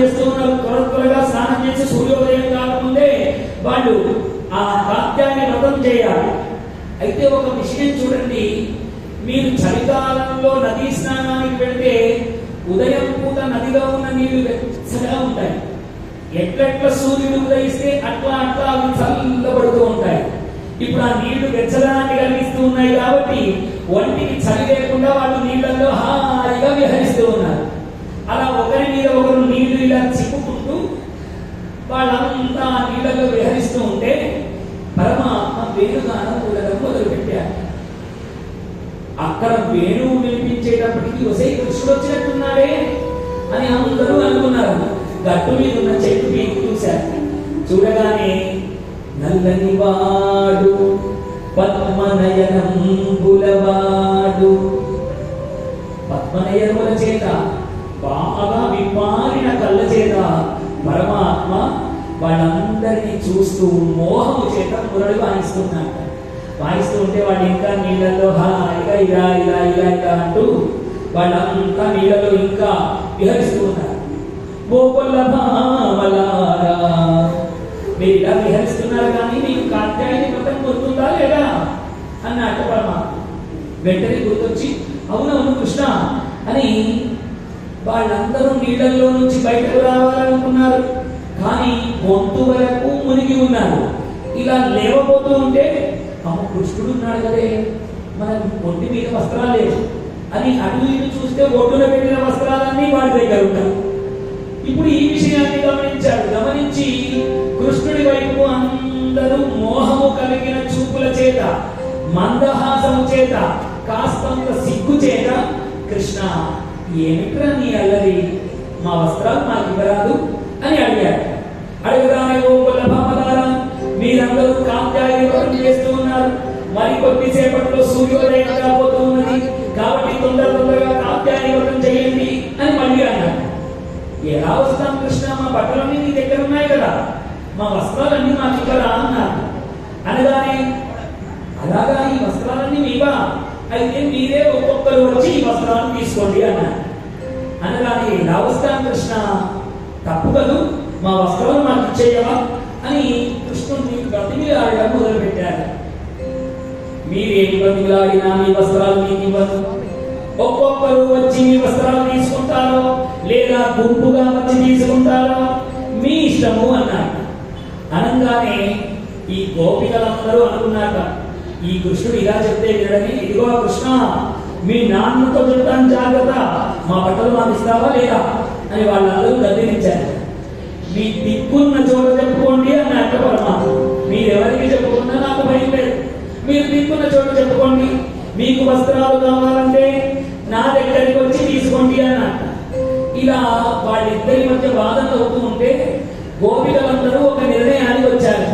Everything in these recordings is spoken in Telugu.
చేస్తూ ఉన్నారు త్వర త్వరగా స్నానం చేసి సూర్యోదయం కాకముందే వాళ్ళు ఆ కాత్యాన్ని వ్రతం చేయాలి. అయితే ఒక విషయం చూడండి. మీరు చలికాలంలో నదీ స్నానానికి వెళ్తే ఉదయం పూట నదిలో ఉన్న నీళ్ళు వెచ్చగా ఉంటాయి. ఎట్లెట్ల సూర్యుడు ఉదయిస్తే అట్లా అట్లా అవి చల్లబడుతూ ఉంటాయి. ఇప్పుడు ఆ నీళ్ళు వెచ్చదనాన్ని కలిగిస్తూ ఉన్నాయి కాబట్టి ఒంటికి చలి లేకుండా వాళ్ళు నీళ్ళల్లో హాయిగా విహరిస్తూ ఉన్నారు అలా ఒకరి మీద ఒకరు నీళ్ళు ఇలా చిక్కుకుంటూ వాళ్ళంతా నీళ్ళలో విహరిస్తూ ఉంటే పరమాత్మ వేణుగానం కూడడం మొదలుపెట్టారు. అక్కడ వేణువు వినిపించేటప్పటికి వసే కృష్ణుడు వచ్చినట్టున్నాడే అని అందరూ అనుకున్నారు. గట్టు మీద ఉన్న చెట్టు పీకి చూశారు. చూడగానే నల్లని వాడు పద్మనయనం బులవాడు పద్మనయనముల చేత పరమాత్మ వాళ్ళందరినీ చూస్తూ మోహము చేత మురళి వాయిస్తున్నాడు వాయిస్తూ ఉంటే వాళ్ళు ఇంకా నీళ్ళల్లో హాయిగా ఇలా ఇలా ఇలా ఇలా అంటూ వాళ్ళంతా నీళ్ళలో ఇంకా విహరిస్తూ ఉన్నారు. మీరు ఇలా విహరిస్తున్నారు కానీ మీకు కాత్యాయని మొత్తం గుర్తుందా లేదా? అన్నట్టు పరమాత్మ వెంటనే గుర్తొచ్చి అవునవును కృష్ణ అని వాళ్ళందరూ నీళ్ళల్లో నుంచి బయటకు రావాలనుకున్నారు. కానీ గొంతు వరకు మునిగి ఉన్నారు ఇలా లేవబోతూ ఉంటే అమ్మ కృష్ణుడు ఉన్నాడు కదే. మన ఒంటి మీద వస్త్రాలు లేవు. అని అటు ఇటు చూస్తే ఒడ్డున పెట్టిన వస్త్రాలన్నీ వాడి దగ్గర ఉన్నాయి. ఇప్పుడు ఈ విషయాన్ని గమనించాడు. గమనించి కృష్ణుడి వైపు అందరూ మోహము కలిగిన చూపుల చేత మందహాసము చేత కాస్తంత సిగ్గు చేత కృష్ణ ఏమిట్రా నీ అల్లరి? మా వస్త్రాలు మాకు ఇవ్వరాదు? అని అడిగాడు. కొద్దిసేపట్లో సూర్యోదయం కాబోతూ ఉన్నది కాబట్టి తొందర తొందరగా కాత్యాయని చేయండి అని మళ్ళీ అన్నారు ఎలా వస్తాం కృష్ణ మా బట్టలన్నీ నీ దగ్గర ఉన్నాయి కదా. మా వస్త్రాలన్నీ మా దగ్గర అన్నారు అనగానే అలాగా ఈ వస్త్రాలన్నీ మీవా? అయితే మీరే ఒక్కొక్కరు వచ్చి ఈ వస్త్రాలను తీసుకోండి అన్నారు అనగానే ఎలా వస్తాం కృష్ణ తప్పు కదూ? మా వస్త్రాలు మాకు ఇచ్చేయవా? అని కృష్ణుడిని బ్రతిమిలాడడం మొదలు మీరేం బతిలాడినా మీ వస్త్రాలు మీకు ఇవ్వను ఒక్కొక్కరు వచ్చి మీ వస్త్రాలు తీసుకుంటారో లేదా గుంపుగా వచ్చి తీసుకుంటారో మీ ఇష్టము అన్నారు. అనగానే ఈ గోపికలందరూ అనుకున్నాక ఈ కృష్ణుడు ఇలా చెప్తే వినడని ఇదిగో కృష్ణ మీ నాన్నతో చెప్తాను జాగ్రత్త మా బట్టలు మాకు ఇస్తావా లేదా? అని వాళ్ళందరూ గద్దెనిచ్చారు మీకు వస్త్రాలు కావాలంటే నా దగ్గరికి వచ్చి తీసుకోండి అన్నట్టు ఇలా వాళ్ళిద్దరి మధ్య వాదన అవుతూ ఉంటే గోపికలందరూ ఒక నిర్ణయానికి వచ్చారు.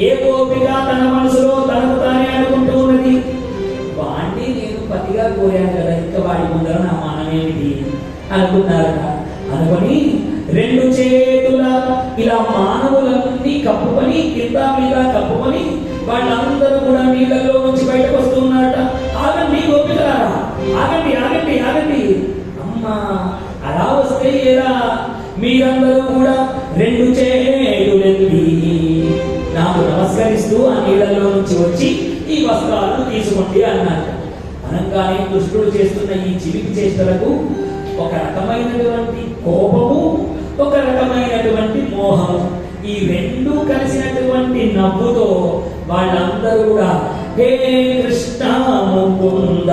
ఏ గోపిక తన మనసులో తనకు తానే అనుకుంటూ ఉన్నది? వాణ్ణి నేను పతిగా కోరాను కదా ఇంకా వాడి ముందర నా మానమేమిటి అనుకున్నారట అనుకొని రెండు చేతుల ఇలా మానవులన్నీ కప్పుకొని కింద మీద కప్పుకొని వాళ్ళందరూ ఆగండి ఆగండి ఆగండి. అమ్మా అలా వస్తే ఎలా? మీరందరూ కూడా రెండు చేతులెత్తి నాకు నమస్కరిస్తూ ఆ నీళ్ళలో నుంచి వచ్చి ఈ వస్త్రాలను తీసుకోండి అన్నారు. అనగానే దుష్టుడు చేస్తున్న ఈ చిలిపి చేష్టలకు ఒక రకమైనటువంటి కోపము ఒక రకమైనటువంటి మోహము. ఈ రెండు కలిసినటువంటి నవ్వుతో వాళ్ళందరూ కూడా హే కృష్ణ ముకుంద